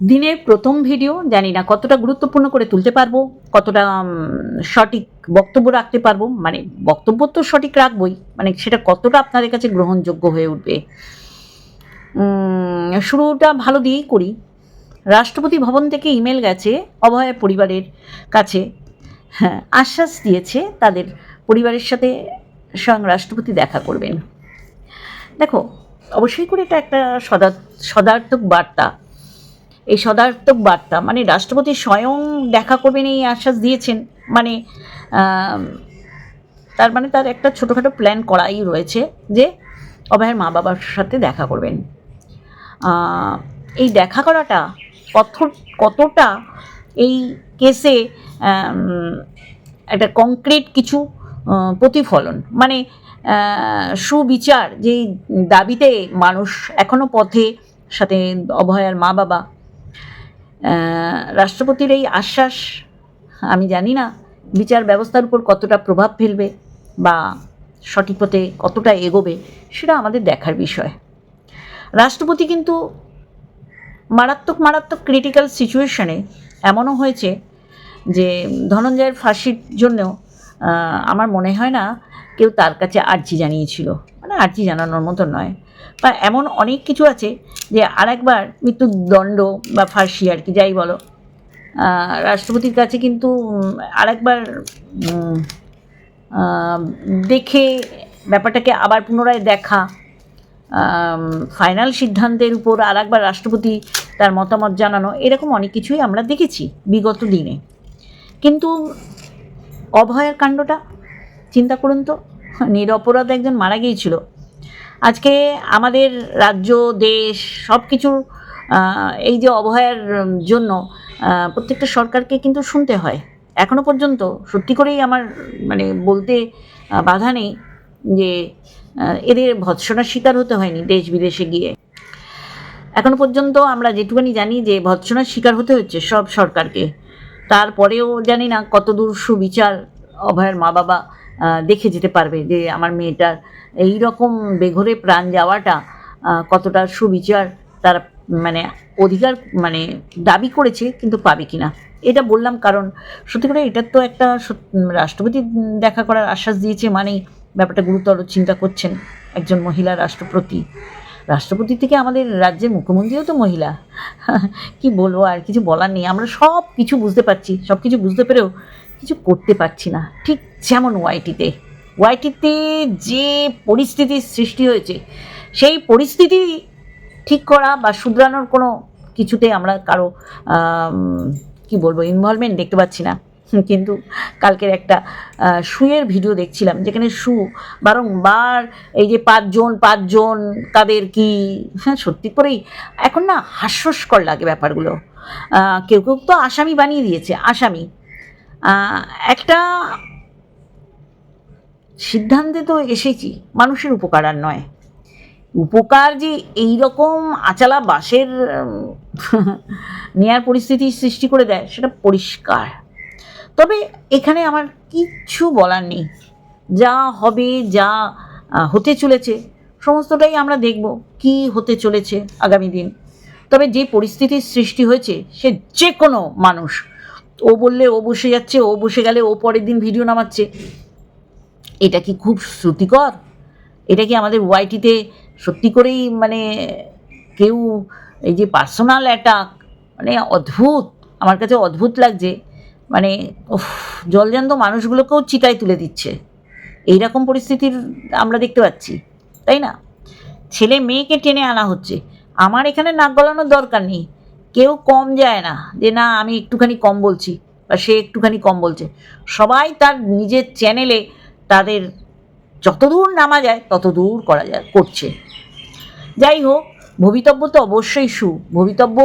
দিনের প্রথম ভিডিও জানি না কতটা গুরুত্বপূর্ণ করে তুলতে পারব, কতটা সঠিক বক্তব্য রাখতে পারব মানে বক্তব্য তো সঠিক রাখবই মানে সেটা কতটা আপনাদের কাছে গ্রহণযোগ্য হয়ে উঠবে। শুরুটা ভালো দিয়েই করি। রাষ্ট্রপতি ভবন থেকে ইমেল গেছে অভয় পরিবারের কাছে। হ্যাঁ আশ্বাস দিয়েছে তাদের পরিবারের সাথে স্বয়ং রাষ্ট্রপতি দেখা করবেন। দেখো, অবশ্যই করে এটা একটা সদা, সদার্থক বার্তা। এই সদার্থক বার্তা মানে রাষ্ট্রপতি স্বয়ং দেখা করবেন এই আশ্বাস দিয়েছেন মানে তার মানে তার একটা ছোটোখাটো প্ল্যান করাই রয়েছে যে অভয়ের মা বাবার সাথে দেখা করবেন। এই দেখা করাটা কত কতটা এই কেসে একটা কংক্রিট কিছু প্রতিফলন মানে সুবিচার যেই দাবিতে মানুষ এখনও পথে সাথে অভয়ার মা বাবা রাষ্ট্রপতির এই আশ্বাস, আমি জানি না বিচার ব্যবস্থার উপর কতটা প্রভাব ফেলবে বা সঠিক পথে কতটা এগোবে, সেটা আমাদের দেখার বিষয়। রাষ্ট্রপতি কিন্তু মারাত্মক মারাত্মক ক্রিটিক্যাল সিচুয়েশনে এমনও হয়েছে যে ধনঞ্জয়ের ফাঁসির জন্য আমার মনে হয় না কেউ তার কাছে আর্জি জানিয়েছিল। মানে আর্জি জানানোর মতো নয়। বা এমন অনেক কিছু আছে যে আরেকবার মৃত্যুদণ্ড বা ফাঁসি আর কি, যাই বলো। রাষ্ট্রপতির কাছে কিন্তু আরেকবার দেখে ব্যাপারটাকে আবার পুনরায় দেখা। ফাইনাল সিদ্ধান্তের উপর আরেকবার রাষ্ট্রপতি তার মতামত জানানো, এরকম অনেক কিছুই আমরা দেখেছি বিগত দিনে। কিন্তু অভয়ের কাণ্ডটা চিন্তা করুন তো, নিরপরাধ একজন মারা গিয়েছিল। আজকে আমাদের রাজ্য, দেশ সব কিছু এই যে অভয়ের জন্য প্রত্যেকটা সরকারকে কিন্তু শুনতে হয়। এখনও পর্যন্ত সত্যি করেই আমার মানে বলতে বাধা নেই যে এদের ভৎসনার শিকার হতে হয়নি দেশ বিদেশে গিয়ে। এখনও পর্যন্ত আমরা যেটুকানি জানি যে, ভৎসনার শিকার হতে হচ্ছে সব সরকারকে। তারপরেও জানি না কতদূর সুবিচার, অভয়ের মা বাবা দেখে যেতে পারবে যে আমার মেয়েটার এই রকম বেঘরে প্রাণ যাওয়াটা কতটা সুবিচার তারা মানে অধিকার মানে দাবি করেছে কিন্তু পাবে কিনা। এটা বললাম কারণ সত্যি করে এটার তো একটা রাষ্ট্রপতি দেখা করার আশ্বাস দিয়েছে মানেই ব্যাপারটা গুরুতর চিন্তা করছেন একজন মহিলা রাষ্ট্রপতি। রাষ্ট্রপতি থেকে আমাদের রাজ্যের মুখ্যমন্ত্রীও তো মহিলা। কি বলব আর কিছু বলার নেই। আমরা সব কিছু বুঝতে পারছি সব কিছু বুঝতে পেরেও কিছু করতে পারছি না। ঠিক যেমন ওয়াইটিতে। ওয়াইটিতে যে পরিস্থিতির সৃষ্টি হয়েছে, সেই পরিস্থিতি ঠিক করা বা শুধরানোর কোনো কিছুতে আমরা কারও কি বলব ইনভলভমেন্ট দেখতে পাচ্ছি না। কিন্তু কালকের একটা শুয়ের ভিডিও দেখছিলাম, যেখানে শু বারংবার এই যে পাঁচজন পাঁচজন কাদের কি হ্যাঁ সত্যি করেই এখন না হাস্যস্কর লাগে ব্যাপারগুলো। কেউ কেউ তো আসামি বানিয়ে দিয়েছে, আসামি। একটা সিদ্ধান্তে তো এসেছি, মানুষের উপকার আর নয়। উপকার যে এই রকম আচালা বাসের নেয়ার পরিস্থিতি সৃষ্টি করে দেয়, সেটা পরিষ্কার। তবে এখানে আমার কিচ্ছু বলার নেই। যা হবে, যা হতে চলেছে, সমস্তটাই আমরা দেখব কি হতে চলেছে আগামী দিন। তবে যে পরিস্থিতির সৃষ্টি হয়েছে, সে যে কোনো মানুষ ও বললে ও বসে যাচ্ছে, ও বসে গেলে ও পরের দিন ভিডিও নামাচ্ছে। এটা কি খুব শ্রুতিকর? এটা কি আমাদের ওয়াইটিতে সত্যি করেই মানে কেউ এই যে পার্সোনাল অ্যাটাক মানে অদ্ভুত, আমার কাছে অদ্ভুত লাগছে। মানে জলজান্ত মানুষগুলোকেও চিতায় তুলে দিচ্ছে। এই রকম পরিস্থিতির আমরা দেখতে পাচ্ছি, তাই না? ছেলে মেয়েকে টেনে আনা হচ্ছে। আমার এখানে নাক গলানোর দরকার নেই। কেউ কম যায় না। যে না, আমি একটুখানি কম বলছি বা সে একটুখানি কম বলছে। সবাই তার নিজের চ্যানেলে তাদের যতদূর নামা যায় তত দূর করা যায়, করছে। যাই হোক, ভবিতব্য তো অবশ্যই সু। ভবিতব্য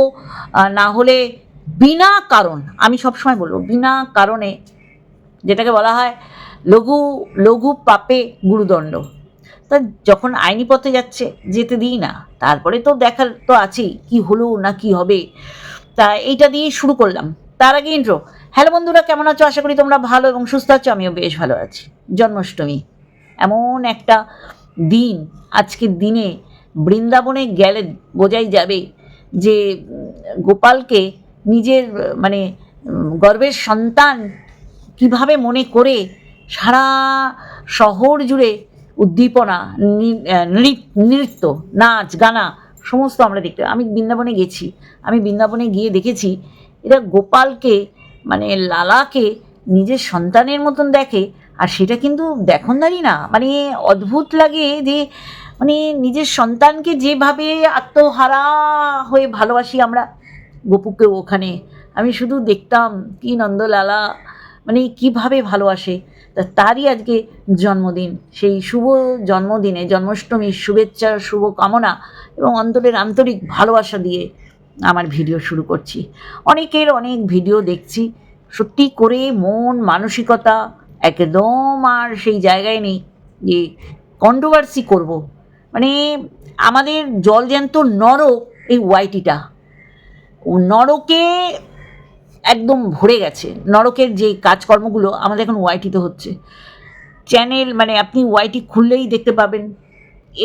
না হলে বিনা কারণ, আমি সবসময় বলব, বিনা কারণে যেটাকে বলা হয়, লঘু লঘু পাপে গুরুদণ্ড। তা যখন আইনি পথে যাচ্ছে, যেতে দিই না। তারপরে তো দেখার তো আছেই, কি হলো না কি হবে। তা এইটা দিয়েই শুরু করলাম। তার আগে ইন্ট্রো হ্যালো বন্ধুরা, কেমন আছো? আশা করি তোমরা ভালো এবং সুস্থ আছো, আমিও বেশ ভালো আছি। জন্মাষ্টমী, এমন একটা দিন, আজকের দিনে বৃন্দাবনে গেলে বোঝাই যাবে যে, গোপালকে নিজের মানে গর্বের সন্তান কীভাবে মনে করে সারা শহর জুড়ে উদ্দীপনা নৃত্য, নাচ, গানা, সমস্ত আমরা দেখতে আমি বৃন্দাবনে গেছি, আমি বৃন্দাবনে গিয়ে দেখেছি, এরা গোপালকে মানে লালাকে নিজের সন্তানের মতন দেখে, আর সেটা কিন্তু দেখনদারি না। মানে অদ্ভুত লাগে যে মানে নিজের সন্তানকে যেভাবে আত্মহারা হয়ে ভালোবাসি আমরা, গোপুকে ওখানে। আমি শুধু দেখতাম কি নন্দলালা মানে কীভাবে ভালোবাসে তা তারই আজকে জন্মদিন। সেই শুভ জন্মদিনে, জন্মাষ্টমীর শুভেচ্ছা শুভ কামনা এবং অন্তরের আন্তরিক ভালোবাসা দিয়ে আমার ভিডিও শুরু করছি। অনেকের অনেক ভিডিও দেখছি। সত্যি করে মন, মানসিকতা একদম আর সেই জায়গায় নেই যে কন্ট্রোভার্সি করব। মানে আমাদের জলজ্যান্ত নরক এই ওয়াইটিটা নরকে একদম ভরে গেছে। নরকের যে কাজকর্মগুলো আমাদের এখন ওয়াইটিতে হচ্ছে। চ্যানেল মানে আপনি ওয়াইটি খুললেই দেখতে পাবেন।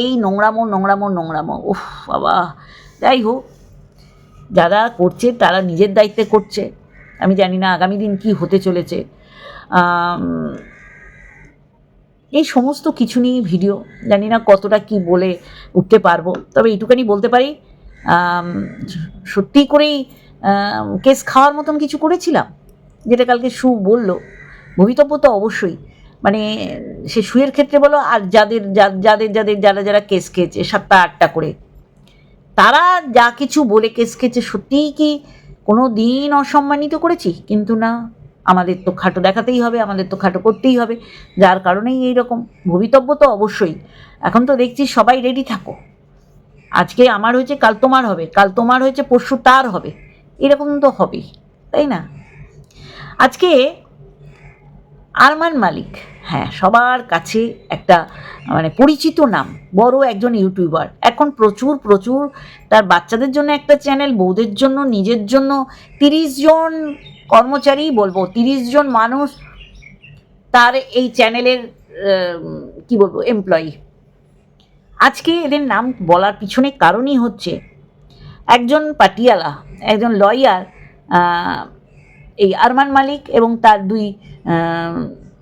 এই নোংরামো নোংরামো নোংরামো। উফ, বাবা। যাই হোক, যারা করছে তারা নিজের দায়িত্বে করছে। আমি জানি না আগামী দিন কি হতে চলেছে। এই সমস্ত কিছু নিয়ে ভিডিও। জানি না কতটা কি বলে উঠতে পারব। তবে এইটুখানি বলতে পারি সত্যি করেই কেস খাওয়ার মতন কিছু করেছিলাম? যেটা কালকে সু বলল। ভবিতব্য তো অবশ্যই। মানে সে সুয়ের ক্ষেত্রে বলো, আর যাদের যাদের যাদের, যারা যারা কেস খেয়েছে, সাতটা, আটটা করে। তারা যা কিছু বলে কেস খেয়েছে, সত্যিই কি কোনো দিন অসম্মানিত করেছি? কিন্তু না, আমাদের তো খাটো দেখাতেই হবে, আমাদের তো খাটো করতেই হবে। যার কারণেই এই রকম। ভবিতব্য তো অবশ্যই। এখন তো দেখছি সবাই রেডি থাকো। আজকে আমার হয়েছে, কাল তোমার হবে। কাল তোমার হয়েছে, পরশু তার হবে। এরকম তো হবেই, তাই না? আজকে আরমান মালিক হ্যাঁ সবার কাছে একটা মানে পরিচিত নাম, বড় একজন ইউটিউবার। এখন প্রচুর প্রচুর তার বাচ্চাদের জন্য একটা চ্যানেল, বউদের জন্য, নিজের জন্য, তিরিশ জন কর্মচারী বলব, তিরিশ জন মানুষ তার এই চ্যানেলের কি বলব এমপ্লয়ি আজকে এদের নাম বলার পিছনে কারণই হচ্ছে একজন পাটিয়ালা, একজন লয়ার এই আরমান মালিক এবং তার দুই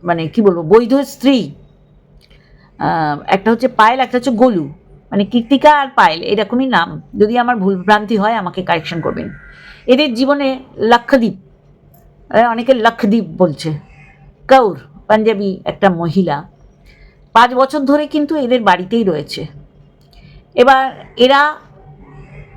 মানে কি বলব, বৈধ স্ত্রী। একটা হচ্ছে পায়েল, একটা হচ্ছে গোলু। মানে কীর্তিকা আর পায়েল, এরকমই নাম। যদি আমার ভুল ভ্রান্তি হয়, আমাকে কারেকশন করবেন। এদের জীবনে লক্ষদ্বীপ অনেকে লক্ষদ্বীপ বলছে। কৌর পাঞ্জাবি একটা মহিলা। পাঁচ বছর ধরে কিন্তু এদের বাড়িতেই রয়েছে। এবার এরা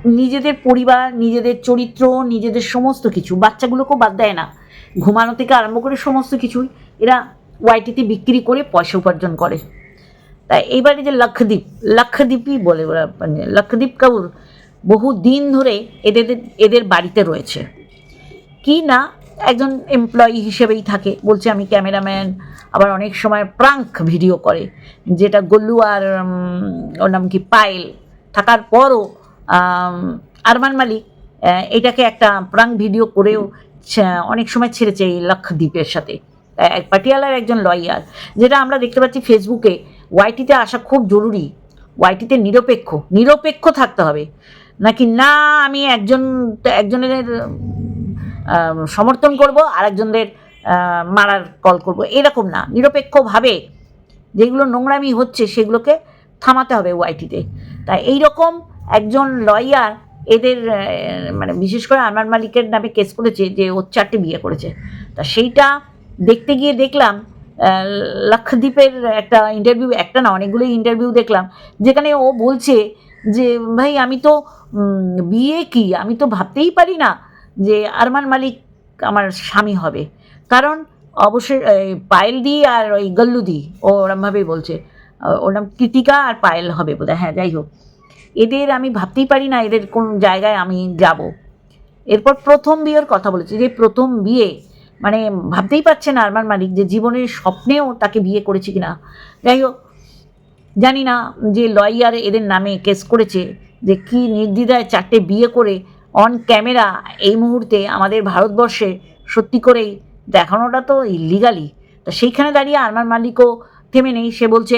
নিজেদের পরিবার, নিজেদের চরিত্র, নিজেদের সমস্ত কিছু। বাচ্চাগুলোকেও বাদ দেয় না। ঘুমানো থেকে আরম্ভ করে সমস্ত কিছুই এরা ওয়াইটিতে বিক্রি করে পয়সা উপার্জন করে। তাই এইবারে যে লক্ষদ্বীপ, লক্ষদ্বীপই বলে ওরা মানে লক্ষদ্বীপ কাউর বহু দিন ধরে এদের এদের বাড়িতে রয়েছে। কি না একজন এমপ্লয়ি হিসেবেই থাকে। বলছে, আমি ক্যামেরাম্যান। আবার অনেক সময় প্রাঙ্ক ভিডিও করে, যেটা গল্লু আর ওর নাম কি, পায়েল। থাকার পরও আরমান মালিক এটাকে একটা প্রাং ভিডিও করেও অনেক সময় ছেড়েছে এই লক্ষদ্বীপের সাথে। এক পাটিয়ালার একজন লয়ার, যেটা আমরা দেখতে পাচ্ছি ফেসবুকে, ওয়াইটিতে আসা খুব জরুরি। ওয়াইটিতে নিরপেক্ষ নিরপেক্ষ থাকতে হবে। নাকি না, আমি একজন, একজনের সমর্থন করব আর একজনদের মারার কল করব। এরকম না, নিরপেক্ষভাবে যেগুলো নোংরামি হচ্ছে, সেগুলোকে থামাতে হবে ওয়াইটিতে। তাই এই রকম একজন লয়ার এদের মানে বিশেষ করে আরমান মালিকের নামে কেস করেছে যে ও চারটে বিয়ে করেছে। তা সেইটা দেখতে গিয়ে দেখলাম লক্ষদ্বীপের একটা ইন্টারভিউ একটা না অনেকগুলোই ইন্টারভিউ দেখলাম, যেখানে ও বলছে যে, ভাই, আমি তো বিয়ে কি? আমি তো ভাবতেই পারি না যে আরমান মালিক আমার স্বামী হবে। কারণ অবশ্যই পায়েল দি আর ওই গল্লু দি ও ওরমভাবেই বলছে। ওর নাম কৃতিকা আর পায়েল হবে বোধ হ্যাঁ যাই হোক। এদের আমি ভাবতেই পারি না এদের কোন জায়গায় আমি যাব। এরপর প্রথম বিয়ের কথা বলেছে, যে প্রথম বিয়ে মানে ভাবতেই পারছে না আরমান মালিক যে জীবনের স্বপ্নেও তাকে বিয়ে করেছে কিনা। যাই হোক, জানি না যে লয়ার এদের নামে কেস করেছে, যে কি নির্দ্বিধায় চারটে বিয়ে করে অন ক্যামেরা এই মুহূর্তে আমাদের ভারতবর্ষে সত্যি করেই দেখানোটা তো ইলিগালি তা সেইখানে দাঁড়িয়ে আরমান মালিকও থেমে নেই। সে বলছে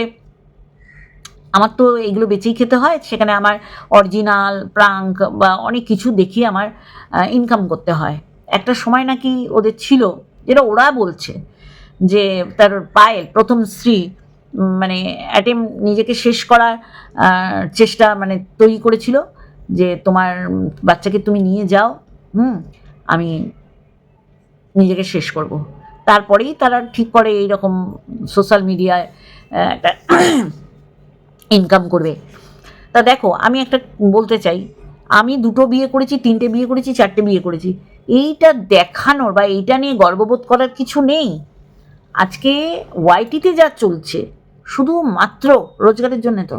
আমার তো এগুলো বেচেই খেতে হয়, সেখানে আমার অরিজিনাল প্রাঙ্ক বা অনেক কিছু দেখিয়ে আমার ইনকাম করতে হয়। একটা সময় নাকি ওদের ছিল, যেটা ওরা বলছে যে তার পায়েল প্রথম স্ত্রী মানে অ্যাটেম নিজেকে শেষ করার চেষ্টা মানে তৈরি করেছিল যে তোমার বাচ্চাকে তুমি নিয়ে যাও, হুম, আমি নিজেকে শেষ করব। তারপরেই তারা ঠিক করে এইরকম সোশ্যাল মিডিয়ায় একটা ইনকাম করবে। তা দেখো, আমি একটা বলতে চাই, আমি দুটো বিয়ে করেছি, তিনটে বিয়ে করেছি, চারটে বিয়ে করেছি। এইটা দেখানোর বা এইটা নিয়ে গর্ববোধ করার কিছু নেই। আজকে ওয়াইটিতে যা চলছে শুধুমাত্র রোজগারের জন্য তো।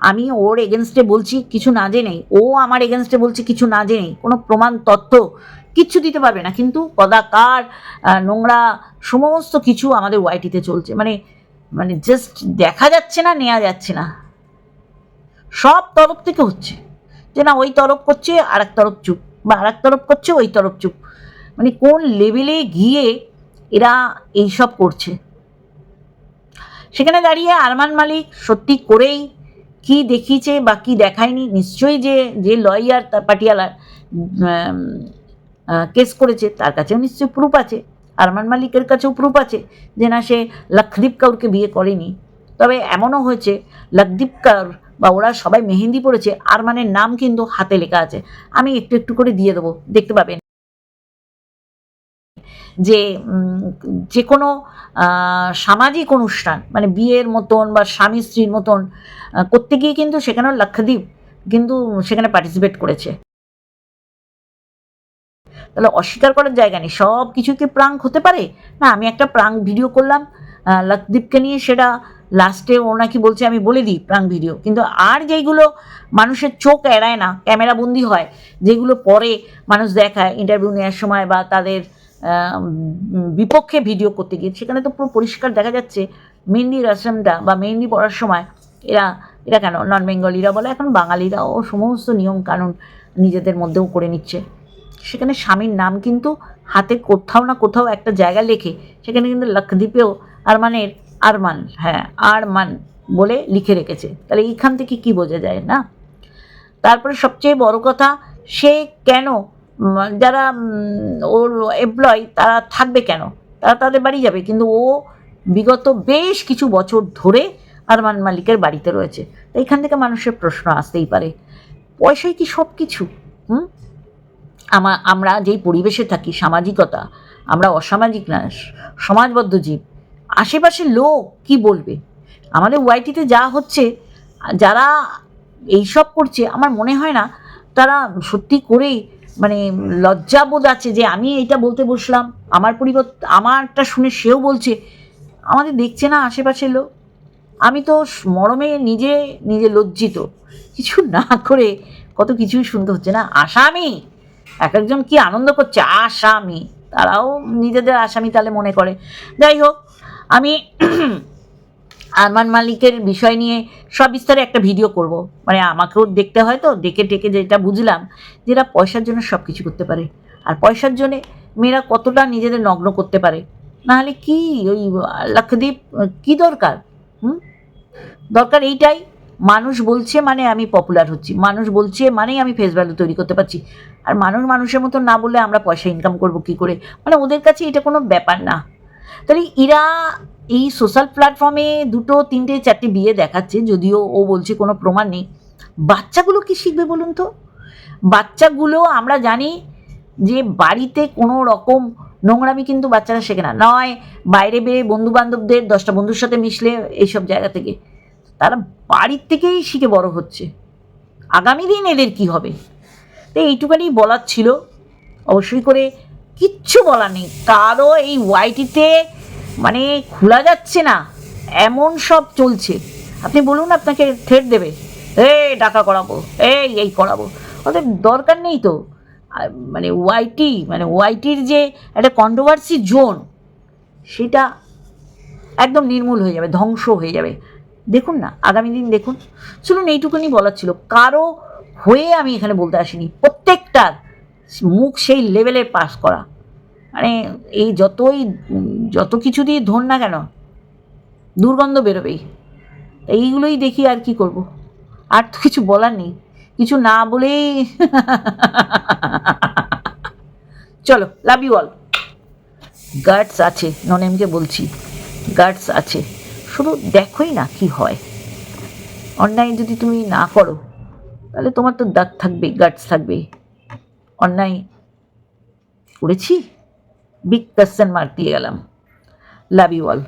আমি ওর এগেনস্টে বলছি, কিছু না জেনেই, ও আমার এগেনস্টে বলছে, কিছু না জেনেই, কোনো প্রমাণ, তথ্য কিচ্ছু দিতে পারবে না। কিন্তু কদাকার নোংরা, সমস্ত কিছু আমাদের ওয়াইটিতে চলছে। মানে মানে জাস্ট দেখা যাচ্ছে না নেওয়া যাচ্ছে না। সব তরফ থেকে হচ্ছে। যে না, ওই তরফ করছে আর এক তরফ চুপ, বা আর এক তরফ করছে, ওই তরফ চুপ। মানে কোন লেভেলে গিয়ে এরা এইসব করছে? সেখানে দাঁড়িয়ে আরমান মালিক সত্যি করেই কি দেখিয়েছে বা কি দেখায়নি, নিশ্চয়ই যে যে লয়ার তার পাটিয়ালার কেস করেছে, তার কাছেও নিশ্চয়ই প্রুফ আছে। আরমান মালিকের কাছেও প্রুফ আছে যে না সে লক্ষদীপ কাউরকে বিয়ে করেনি। তবে এমনও হয়েছে লক্ষদীপ কাউর বা ওরা সবাই মেহেন্দি পড়েছে আরমানের নাম কিন্তু হাতে লেখা আছে। আমি একটু একটু করে দিয়ে দেবো, দেখতে পাবেন। যে যে কোনো সামাজিক অনুষ্ঠান মানে বিয়ের মতন বা স্বামী স্ত্রীর মতন করতে গিয়ে কিন্তু সেখানেও লক্ষদ্বীপ কিন্তু সেখানে পার্টিসিপেট করেছে। তাহলে অস্বীকার করার জায়গা নেই। সব কিছু কি প্রাঙ্ক হতে পারে? না আমি একটা প্রাঙ্ক ভিডিও করলাম। আহ, লক্ষদীপকে নিয়ে সেটা লাস্টে ও নাকি বলছে আমি বলে দিই প্রাঙ্ক ভিডিও কিন্তু আর যেইগুলো মানুষের চোখ এড়ায় না ক্যামেরা বন্দি হয় যেগুলো পরে মানুষ দেখায় ইন্টারভিউ নেওয়ার সময় বা তাদের বিপক্ষে ভিডিও করতে গিয়ে সেখানে তো পুরো পরিষ্কার দেখা যাচ্ছে মেহেন্দি রসমটা বা মেহেন্দি পড়ার সময় এরা এরা কেন? নন বেঙ্গলিরা বলে এখন বাঙালিরাও সমস্ত নিয়ম কানুন নিজেদের মধ্যেও করে নিচ্ছে। সেখানে স্বামীর নাম কিন্তু হাতে কোথাও না কোথাও একটা জায়গা লেখে, সেখানে কিন্তু লক্ষদ্বীপেও আরমানের আরমান হ্যাঁ আরমান বলে লিখে রেখেছে। তাহলে এইখান থেকে কি বোঝা যায় না? তারপরে সবচেয়ে বড় কথা, সে কেন যারা ওর এমপ্লয় তারা থাকবে কেন? তারা তাদের বাড়ি যাবে, কিন্তু ও বিগত বেশ কিছু বছর ধরে আরমান মালিকের বাড়িতে রয়েছে। তো এইখান থেকে মানুষের প্রশ্ন আসতেই পারে। পয়সাই কি সব কিছু হুম? আমা, আমরা যেই পরিবেশে থাকি, সামাজিকতা, আমরা অসামাজিক না, সমাজবদ্ধ জীব আশেপাশের লোক কি বলবে? আমাদের ওয়াইটিতে যা হচ্ছে, যারা এইসব করছে, আমার মনে হয় না, তারা সত্যি করেই মানে লজ্জাবোধ আছে যে আমি এইটা বলতে বসলাম, আমার পরিবর্তে, আমারটা শুনে সেও বলছে, আমাদের দেখছে না আশেপাশের লোক। আমি তো মরমে নিজে নিজে লজ্জিত। কিছু না করে কত কিছুই শুনতে হচ্ছে না। আসামি! এক একজন কি আনন্দ করছে? আসামি। তারাও নিজেদের আসামি তাহলে মনে করে। যাই হোক, আমি আরমান মালিকের বিষয় নিয়ে সব বিস্তারে একটা ভিডিও করব। মানে আমাকেও দেখতে হয় তো, দেখে টেকে যেটা বুঝলাম যেটা পয়সার জন্য সব কিছু করতে পারে। আর পয়সার জন্যে মেয়েরা কতটা নিজেদের নগ্ন করতে পারে? নাহলে কি ওই লক্ষদ্বীপ, কি দরকার? হুম? দরকার এইটাই মানুষ বলছে মানে আমি পপুলার হচ্ছি। মানুষ বলছে মানেই আমি ফেস ভ্যালু তৈরি করতে পারছি। আর মানুষ মানুষের মতো না বলে আমরা পয়সা ইনকাম করব কি করে? মানে ওদের কাছে এটা কোনো ব্যাপার না। তাহলে এরা এই সোশ্যাল প্ল্যাটফর্মে দুটো, তিনটে, চারটে বিয়ে দেখাচ্ছে, যদিও ও বলছে কোনো প্রমাণ নেই। বাচ্চাগুলো কি শিখবে বলুন তো? বাচ্চাগুলো আমরা জানি যে বাড়িতে কোনো রকম নোংরামি কিন্তু বাচ্চারা শেখে না। নয়, বাইরে বেয়ে বন্ধু বান্ধবদের দশটা বন্ধুর সাথে মিশলে এইসব জায়গা থেকে। তারা বাড়ির থেকেই শিখে বড় হচ্ছে। আগামী দিন এদের কি হবে? তো এইটুখানি বলার ছিল। অবশ্যই করে কিচ্ছু বলার নেই। কারও এই ওয়াইটিতে মানে খোলা যাচ্ছে না। এমন সব চলছে। আপনি বলুন আপনাকে থ্রেট দেবে। এ টাকা করাবো, এই এই করাবো। ওদের দরকার নেই তো। মানে ওয়াইটি মানে ওয়াইটির যে একটা কন্ট্রোভার্সি জোন সেটা একদম নির্মূল হয়ে যাবে, ধ্বংস হয়ে যাবে। দেখুন না, আগামী দিন দেখুন। শুনুন এইটুকুনি বলার ছিল। কারও হয়ে আমি এখানে বলতে আসিনি। প্রত্যেকটার মুখ সেই লেভেলে পাস করা। মানে এই যতই, যত কিছু দিয়ে ধর না কেন, দুর্গন্ধ বেরোবেই। এইগুলোই দেখি আর কি করব। আর তো কিছু বলার নেই। কিছু না বলেই চলো লাভ ইউ অল গার্ডস আছে ননেমকে বলছি। গার্ডস আছে। শুধু দেখোই না কি হয়। অন্যায় যদি তুমি না করো, তাহলে তোমার তো দাগ থাকবে গার্ডস থাকবে অন্যায় করেছি? বিগ কোয়েশ্চেন মার্ক দিয়ে গেলাম। Love you all